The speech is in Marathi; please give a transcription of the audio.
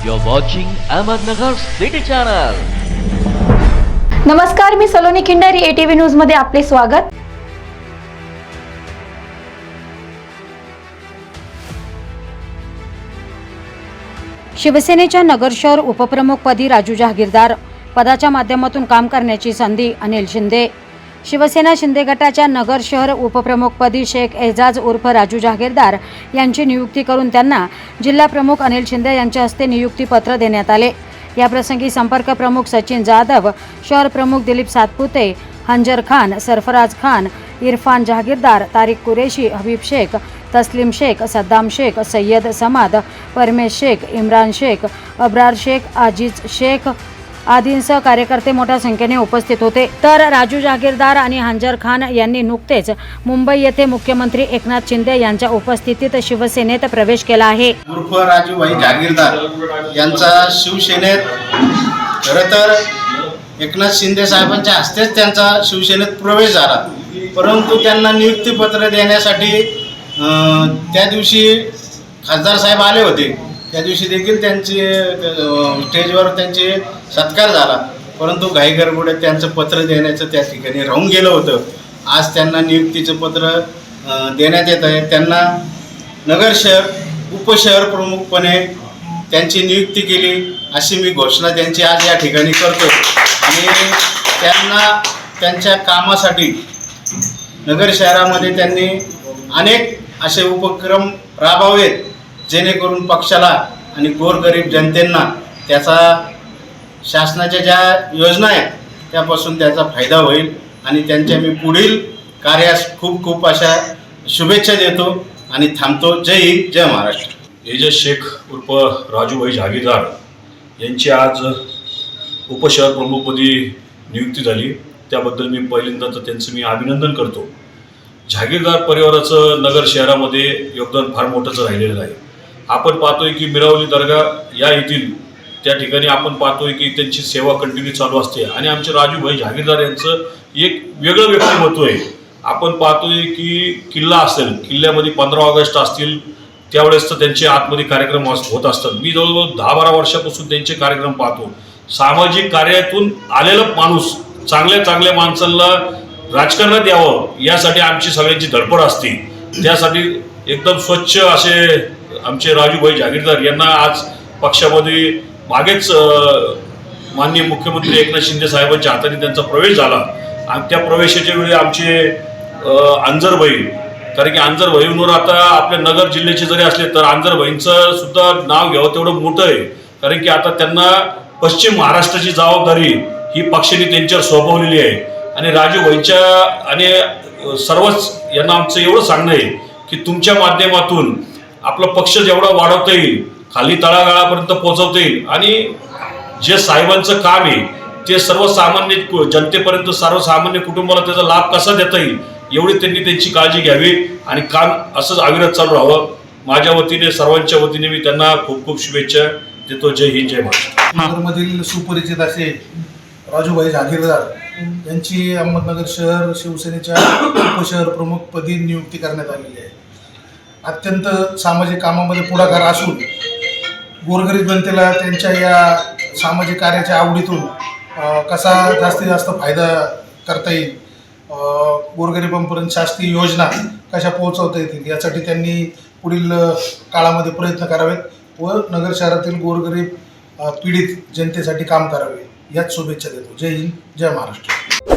You're watching Ahmednagar City Channel. नमस्कार मी सलोनी खिंडारी एटीव्ही न्यूजमध्ये आपले स्वागत शिवसेनेच्या नगर शहर उपप्रमुखपदी राजू जहागीरदार पदाच्या माध्यमातून काम करण्याची संधी अनिल शिंदे शिवसेना शिंदे गटाच्या नगर शहर उपप्रमुखपदी शेख एजाज उर्फ राजू जहागीरदार यांची नियुक्ती करून त्यांना जिल्हा प्रमुख अनिल शिंदे यांच्या हस्ते नियुक्तीपत्र देण्यात आले. याप्रसंगी संपर्क प्रमुख सचिन जाधव शहर प्रमुख दिलीप सातपुते हंजर खान सरफराज खान इरफान जहागीरदार तारिक कुरेशी हबीब शेख तस्लीम शेख सद्दाम शेख सय्यद समाद परमेश शेख इम्रान शेख अब्रार शेख आजीज शेख आदींसह कार्यकर्ते मोठ्या संख्येने उपस्थित होते. तर राजू जागीरदार आणि हंजर खान यांनी नुकतेच मुंबई येथे मुख्यमंत्री एकनाथ शिंदे यांच्या उपस्थितीत शिवसेनेत प्रवेश केला आहे. उर्फ राजूभाई जागीरदार यांचा शिवसेनेत खरं तर एकनाथ शिंदे साहेबांच्या हस्तेच त्यांचा शिवसेनेत प्रवेश झाला. परंतु त्यांना नियुक्तीपत्र देण्यासाठी त्या दिवशी खासदार साहेब आले होते. त्या दिवशी देखील त्यांचे स्टेजवर त्यांचे सत्कार झाला. परंतु घाई गडबडीत त्यांचं पत्र देण्याचं त्या ठिकाणी राहून गेलं होतं. आज त्यांना नियुक्तीचं पत्र देण्यात येत आहे. त्यांना नगर शहर उपशहर प्रमुखपणे त्यांची नियुक्ती केली अशी मी घोषणा त्यांची आज या ठिकाणी करतो आणि त्यांना त्यांच्या कामासाठी नगर शहरामध्ये त्यांनी अनेक असे उपक्रम राबवावेत जेणेकरून पक्षाला आणि गोरगरीब जनतेंना त्याचा शासनाच्या ज्या योजना आहेत त्यापासून त्याचा फायदा होईल आणि त्यांच्या मी पुढील कार्यास खूप खूप अशा शुभेच्छा देतो आणि थांबतो. जय हिंद जय महाराष्ट्र. एजस शेख उर्फ राजूभाई जहागीरदार यांची आज उपशहर प्रमुखपदी नियुक्ती झाली. त्याबद्दल मी पहिल्यांदा तर त्यांचं मी अभिनंदन करतो. जहागीरदार परिवाराचं नगर शहरामध्ये योगदान फार मोठंच राहिलेलं आहे. आपण पाहतोय की मिरावली दर्गा या येथील त्या ठिकाणी आपण पाहतोय की त्यांची सेवा कंटिन्यू चालू असते. आणि आमचे राजूभाई जहागीरदार यांचं एक वेगळं व्यक्तिमत्व आहे. आपण पाहतोय की किल्ला असेल किल्ल्यामध्ये पंधरा ऑगस्ट असतील त्यावेळेस तर त्यांचे आतमध्ये कार्यक्रम अस- होत असतात. मी जवळजवळ दहा बारा वर्षापासून त्यांचे कार्यक्रम पाहतो. सामाजिक कार्यातून आलेला माणूस चांगल्या चांगल्या माणसांना राजकारणात यावं यासाठी आमची सगळ्यांची धडपड असते. त्यासाठी एकदम स्वच्छ असे आमचे राजूभाई जहागीरदार यांना आज पक्षामध्ये मागेच माननीय मुख्यमंत्री एकनाथ शिंदे साहेबांच्या हाताने त्यांचा प्रवेश झाला. आणि त्या प्रवेशाच्या वेळी आमचे अं, अंजरभाई कारण की अंजरभाईंवर आता आपल्या नगर जिल्ह्याचे जरी असले तर अंजरभाईंचं सुद्धा नाव घ्यावं तेवढं मोठं आहे. कारण की आता त्यांना पश्चिम महाराष्ट्राची जबाबदारी ही पक्षाने त्यांच्यावर सोपवलेली आहे. आणि राजूभाईंच्या आणि सर्वच यांना आमचं एवढं सांगणं आहे की तुमच्या माध्यमातून आपला पक्ष जेवढा वाढवता येईल खाली तळागाळापर्यंत पोहोचवता येईल. आणि जे साहेबांचं काम आहे ते सर्वसामान्य जनतेपर्यंत सर्वसामान्य कुटुंबाला त्याचा लाभ कसा देता येईल एवढी त्यांनी त्यांची काळजी घ्यावी. आणि काम असंच अविरत चालू राहावं. माझ्या वतीने सर्वांच्या वतीने मी त्यांना खूप खूप शुभेच्छा देतो. जय हिंद जय महाराष्ट्र. सुपरिचित असे राजूभाई जहागीरदार यांची अहमदनगर शहर शिवसेनेच्या उपशहर प्रमुखपदी नियुक्ती करण्यात आलेली आहे. अत्यंत सामाजिक कामामध्ये पुढाकार असून गोरगरीब जनतेला त्यांच्या या सामाजिक कार्याच्या आवडीतून कसा जास्तीत जास्त फायदा करता येईल? अ, गोरगरिबांपर्यंत शासकीय योजना कशा पोहोचवता येतील? यासाठी त्यांनी पुढील काळामध्ये प्रयत्न करावेत व नगर शहरातील गोरगरीब पीडित जनतेसाठी काम करावे. याच शुभेच्छा देतो. जय हिंद जय महाराष्ट्र.